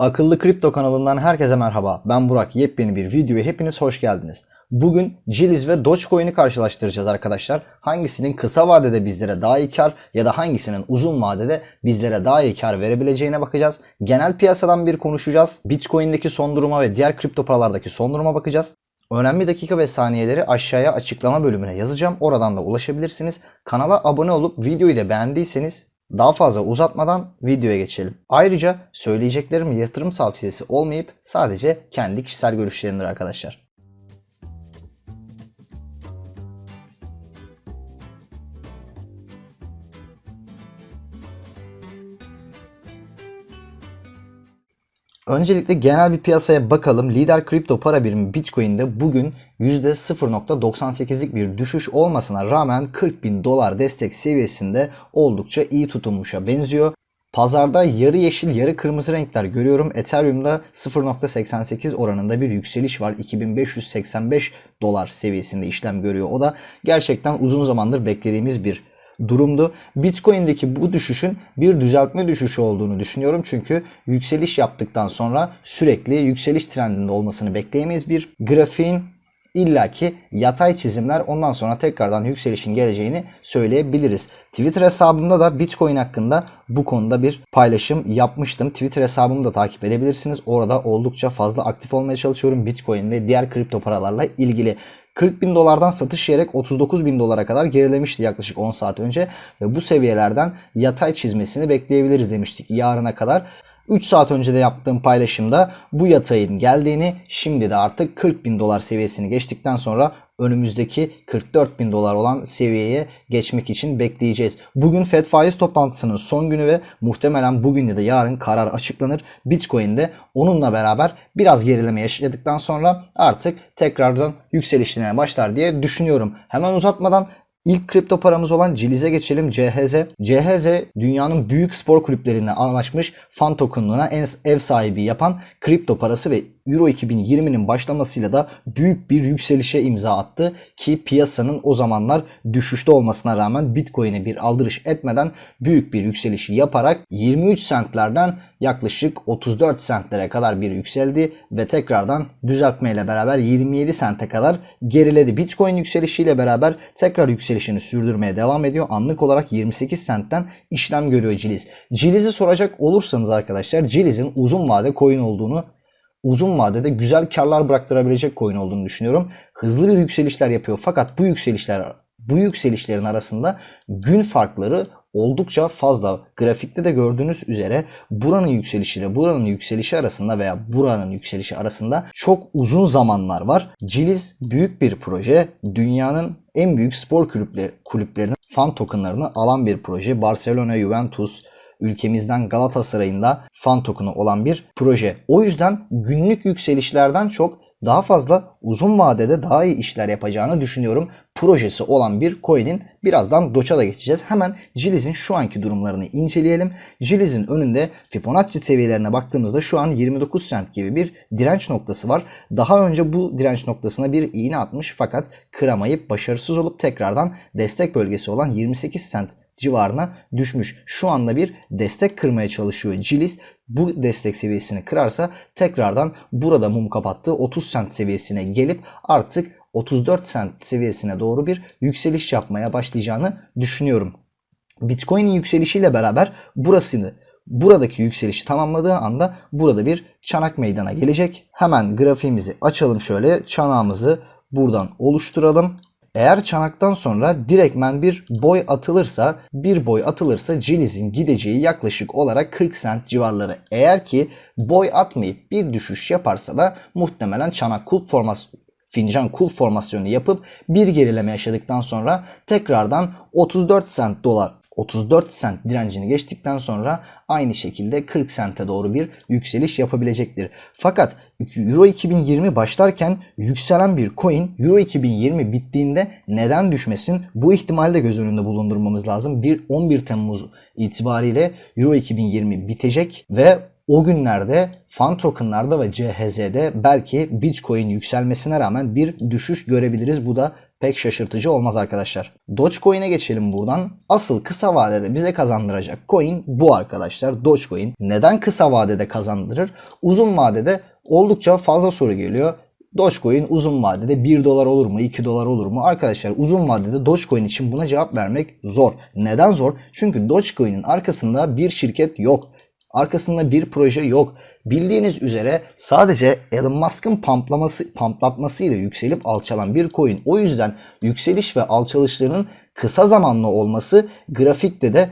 Akıllı Kripto kanalından herkese merhaba. Ben Burak. Yepyeni bir videoya hepiniz hoş geldiniz. Bugün Jilliz ve Dogecoin'i karşılaştıracağız arkadaşlar. Hangisinin kısa vadede bizlere daha iyi kar ya da hangisinin uzun vadede bizlere daha iyi kar verebileceğine bakacağız. Genel piyasadan bir konuşacağız. Bitcoin'deki son duruma ve diğer kripto paralardaki son duruma bakacağız. Önemli dakika ve saniyeleri aşağıya açıklama bölümüne yazacağım. Oradan da ulaşabilirsiniz. Kanala abone olup videoyu da beğendiyseniz daha fazla uzatmadan videoya geçelim. Ayrıca söyleyeceklerim yatırım tavsiyesi olmayıp sadece kendi kişisel görüşlerimdir arkadaşlar. Öncelikle genel bir piyasaya bakalım. Lider kripto para birimi Bitcoin'de bugün %0.98'lik bir düşüş olmasına rağmen 40 bin dolar destek seviyesinde oldukça iyi tutunmuşa benziyor. Pazarda yarı yeşil yarı kırmızı renkler görüyorum. Ethereum'da 0.88 oranında bir yükseliş var. 2585 dolar seviyesinde işlem görüyor. O da gerçekten uzun zamandır beklediğimiz bir durumdu. Bitcoin'deki bu düşüşün bir düzeltme düşüşü olduğunu düşünüyorum. Çünkü yükseliş yaptıktan sonra sürekli yükseliş trendinde olmasını bekleyemeyiz. Bir grafiğin illaki yatay çizimler ondan sonra tekrardan yükselişin geleceğini söyleyebiliriz. Twitter hesabımda da Bitcoin hakkında bu konuda bir paylaşım yapmıştım. Twitter hesabımı da takip edebilirsiniz. Orada oldukça fazla aktif olmaya çalışıyorum Bitcoin ve diğer kripto paralarla ilgili. 40 bin dolardan satış yiyerek 39 bin dolara kadar gerilemişti yaklaşık 10 saat önce. Ve bu seviyelerden yatay çizmesini bekleyebiliriz demiştik yarına kadar. 3 saat önce de yaptığım paylaşımda bu yatayın geldiğini şimdi de artık 40 bin dolar seviyesini geçtikten sonra önümüzdeki 44 bin dolar olan seviyeye geçmek için bekleyeceğiz. Bugün Fed faiz toplantısının son günü ve muhtemelen bugün ya da yarın karar açıklanır. Bitcoin'de onunla beraber biraz gerileme yaşadıktan sonra artık tekrardan yükselişine başlar diye düşünüyorum. Hemen uzatmadan İlk kripto paramız olan Ciliz'e geçelim. CHZ. CHZ dünyanın büyük spor kulüplerine anlaşmış fan tokenluğuna en ev sahibi yapan kripto parası ve Euro 2020'nin başlamasıyla da büyük bir yükselişe imza attı ki piyasanın o zamanlar düşüşte olmasına rağmen Bitcoin'e bir aldırış etmeden büyük bir yükselişi yaparak 23 centlerden yaklaşık 34 centlere kadar bir yükseldi ve tekrardan düzeltmeyle beraber 27 sente kadar geriledi. Bitcoin yükselişiyle beraber tekrar yükselişini sürdürmeye devam ediyor. Anlık olarak 28 centten işlem görüyor Ciliz. Ciliz'i soracak olursanız arkadaşlar Ciliz'in uzun vade coin olduğunu uzun vadede güzel karlar bıraktırabilecek coin olduğunu düşünüyorum. Hızlı bir yükselişler yapıyor fakat bu yükselişler bu yükselişlerin arasında gün farkları oldukça fazla. Grafikte de gördüğünüz üzere buranın yükselişiyle buranın yükselişi arasında veya buranın yükselişi arasında çok uzun zamanlar var. Ciliz büyük bir proje. Dünyanın en büyük spor kulüpleri, kulüplerinin fan tokenlarını alan bir proje. Barcelona, Juventus, ülkemizden Galatasaray'ın da fan token'ı olan bir proje. O yüzden günlük yükselişlerden çok daha fazla uzun vadede daha iyi işler yapacağını düşünüyorum. Projesi olan bir coin'in birazdan Doge'a da geçeceğiz. Hemen Jilliz'in şu anki durumlarını inceleyelim. Jilliz'in önünde Fibonacci seviyelerine baktığımızda şu an 29 cent gibi bir direnç noktası var. Daha önce bu direnç noktasına bir iğne atmış fakat kıramayıp başarısız olup tekrardan destek bölgesi olan 28 cent civarına düşmüş. Şu anda bir destek kırmaya çalışıyor Cilis. Bu destek seviyesini kırarsa tekrardan burada mum kapattığı 30 cent seviyesine gelip artık 34 cent seviyesine doğru bir yükseliş yapmaya başlayacağını düşünüyorum. Bitcoin'in yükselişiyle beraber burasını buradaki yükselişi tamamladığı anda burada bir çanak meydana gelecek. Hemen grafiğimizi açalım şöyle çanağımızı buradan oluşturalım. Eğer çanaktan sonra direktmen bir boy atılırsa, bir boy atılırsa Ciliz'in gideceği yaklaşık olarak 40 cent civarları. Eğer ki boy atmayıp bir düşüş yaparsa da muhtemelen çanak kulp formasyonu fincan kulp formasyonu yapıp bir gerileme yaşadıktan sonra tekrardan 34 cent dolar 34 cent direncini geçtikten sonra aynı şekilde 40 sente doğru bir yükseliş yapabilecektir. Fakat Euro 2020 başlarken yükselen bir coin Euro 2020 bittiğinde neden düşmesin? Bu ihtimali de göz önünde bulundurmamız lazım. 1 11 Temmuz itibariyle Euro 2020 bitecek ve o günlerde fan tokenlarda ve CHZ'de belki Bitcoin yükselmesine rağmen bir düşüş görebiliriz. Bu da pek şaşırtıcı olmaz arkadaşlar. Dogecoin'e geçelim buradan. Asıl kısa vadede bize kazandıracak coin bu arkadaşlar. Dogecoin. Neden kısa vadede kazandırır? Uzun vadede oldukça fazla soru geliyor. Dogecoin uzun vadede 1 dolar olur mu 2 dolar olur mu? Arkadaşlar uzun vadede Dogecoin için buna cevap vermek zor. Neden zor? Çünkü Dogecoin'in arkasında bir şirket yok. Arkasında bir proje yok. Bildiğiniz üzere sadece Elon Musk'ın pamplaması, pamplatmasıyla yükselip alçalan bir coin. O yüzden yükseliş ve alçalışlarının kısa zamanlı olması grafikte de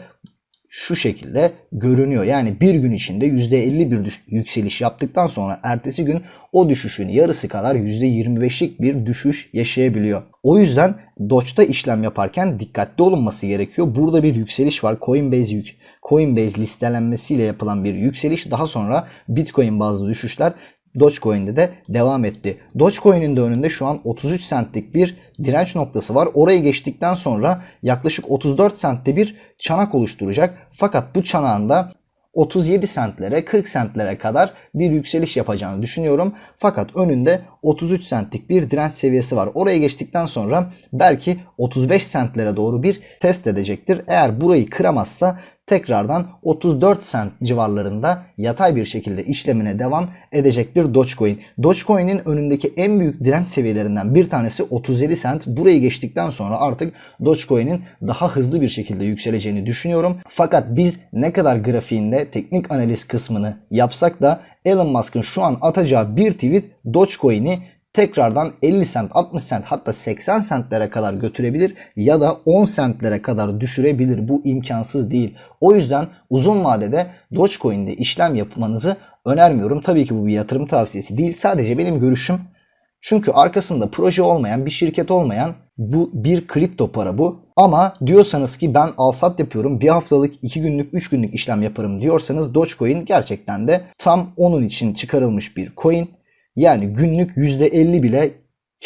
şu şekilde görünüyor. Yani bir gün içinde %50 bir yükseliş yaptıktan sonra ertesi gün o düşüşün yarısı kadar %25'lik bir düşüş yaşayabiliyor. O yüzden Doge'da işlem yaparken dikkatli olunması gerekiyor. Burada bir yükseliş var. Coinbase yük Coinbase listelenmesiyle yapılan bir yükseliş daha sonra Bitcoin bazlı düşüşler Dogecoin'de de devam etti. Dogecoin'in de önünde şu an 33 centlik bir direnç noktası var. Orayı geçtikten sonra yaklaşık 34 centte bir çanak oluşturacak. Fakat bu çanağın da 37 centlere 40 centlere kadar bir yükseliş yapacağını düşünüyorum. Fakat önünde 33 centlik bir direnç seviyesi var. Oraya geçtikten sonra belki 35 centlere doğru bir test edecektir. Eğer burayı kıramazsa tekrardan 34 cent civarlarında yatay bir şekilde işlemine devam edecektir Dogecoin. Dogecoin'in önündeki en büyük direnç seviyelerinden bir tanesi 37 cent. Burayı geçtikten sonra artık Dogecoin'in daha hızlı bir şekilde yükseleceğini düşünüyorum. Fakat biz ne kadar grafiğinde teknik analiz kısmını yapsak da Elon Musk'ın şu an atacağı bir tweet Dogecoin'i tekrardan 50 cent, 60 cent hatta 80 centlere kadar götürebilir ya da 10 centlere kadar düşürebilir. Bu imkansız değil. O yüzden uzun vadede Dogecoin'de işlem yapmanızı önermiyorum. Tabii ki bu bir yatırım tavsiyesi değil. Sadece benim görüşüm. Çünkü arkasında proje olmayan, bir şirket olmayan bu bir kripto para bu. Ama diyorsanız ki ben alsat yapıyorum, bir haftalık, iki günlük, üç günlük işlem yaparım diyorsanız Dogecoin gerçekten de tam onun için çıkarılmış bir coin. Yani günlük %50 bile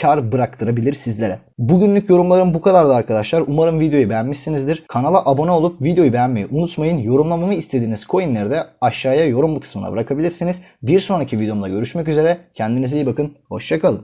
kar bıraktırabilir sizlere. Bugünlük yorumlarım bu kadardı arkadaşlar. Umarım videoyu beğenmişsinizdir. Kanala abone olup videoyu beğenmeyi unutmayın. Yorumlamamı istediğiniz coinleri de aşağıya yorum kısmına bırakabilirsiniz. Bir sonraki videomda görüşmek üzere. Kendinize iyi bakın. Hoşçakalın.